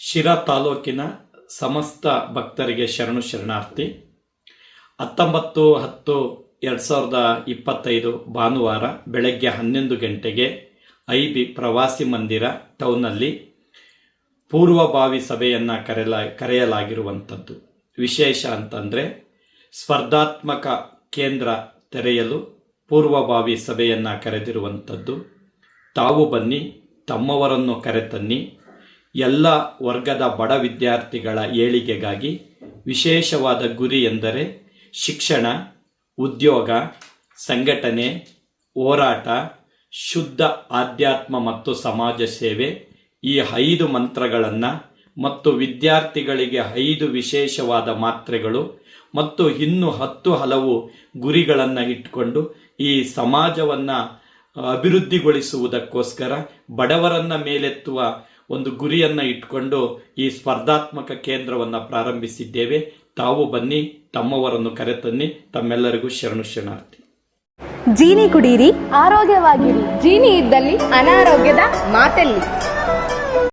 ಶಿರಾ ತಾಲೂಕಿನ ಸಮಸ್ತ ಭಕ್ತರಿಗೆ ಶರಣು ಶರಣಾರ್ಥಿ. ಹತ್ತೊಂಬತ್ತು ಹತ್ತು ಎರಡು ಸಾವಿರದ ಇಪ್ಪತ್ತೈದು ಭಾನುವಾರ ಬೆಳಗ್ಗೆ ಹನ್ನೊಂದು ಗಂಟೆಗೆ ಐ ಬಿ ಪ್ರವಾಸಿ ಮಂದಿರ ಟೌನಲ್ಲಿ ಪೂರ್ವಭಾವಿ ಸಭೆಯನ್ನು ಕರೆಲ, ಕರೆಯಲಾಗಿರುವಂಥದ್ದು. ವಿಶೇಷ ಅಂತಂದರೆ ಸ್ಪರ್ಧಾತ್ಮಕ ಕೇಂದ್ರ ತೆರೆಯಲು ಪೂರ್ವಭಾವಿ ಸಭೆಯನ್ನು ಕರೆದಿರುವಂಥದ್ದು. ತಾವು ಬನ್ನಿ, ತಮ್ಮವರನ್ನು ಕರೆತನ್ನಿ ಎಲ್ಲ ವರ್ಗದ ಬಡ ವಿದ್ಯಾರ್ಥಿಗಳ ಏಳಿಗೆಗಾಗಿ ವಿಶೇಷವಾದ ಗುರಿ ಎಂದರೆ ಶಿಕ್ಷಣ, ಉದ್ಯೋಗ, ಸಂಘಟನೆ, ಹೋರಾಟ, ಶುದ್ಧ ಆಧ್ಯಾತ್ಮ ಮತ್ತು ಸಮಾಜ ಸೇವೆ ಈ ಐದು ಮಂತ್ರಗಳನ್ನು ಮತ್ತು ವಿದ್ಯಾರ್ಥಿಗಳಿಗೆ ಐದು ವಿಶೇಷವಾದ ಮಾತ್ರೆಗಳು ಮತ್ತು ಇನ್ನು ಹತ್ತು ಹಲವು ಗುರಿಗಳನ್ನು ಇಟ್ಕೊಂಡು ಈ ಸಮಾಜವನ್ನು ಅಭಿವೃದ್ಧಿಗೊಳಿಸುವುದಕ್ಕೋಸ್ಕರ ಬಡವರನ್ನ ಮೇಲೆತ್ತುವ ಒಂದು ಗುರಿಯನ್ನು ಇಟ್ಕೊಂಡು ಈ ಸ್ಪರ್ಧಾತ್ಮಕ ಕೇಂದ್ರವನ್ನು ಪ್ರಾರಂಭಿಸಿದ್ದೇವೆ. ತಾವು ಬನ್ನಿ ತಮ್ಮವರನ್ನು ಕರೆತನ್ನಿ ತಮ್ಮೆಲ್ಲರಿಗೂ ಶರಣು ಶರಣಾರ್ಥಿ. ಜೀನಿ ಕುಡೀರಿ. ಆರೋಗ್ಯವಾಗಿರಿ. ಜೀನಿ ಇದ್ದಲ್ಲಿ ಅನಾರೋಗ್ಯದ ಮಾತೆಲ್ಲಿ.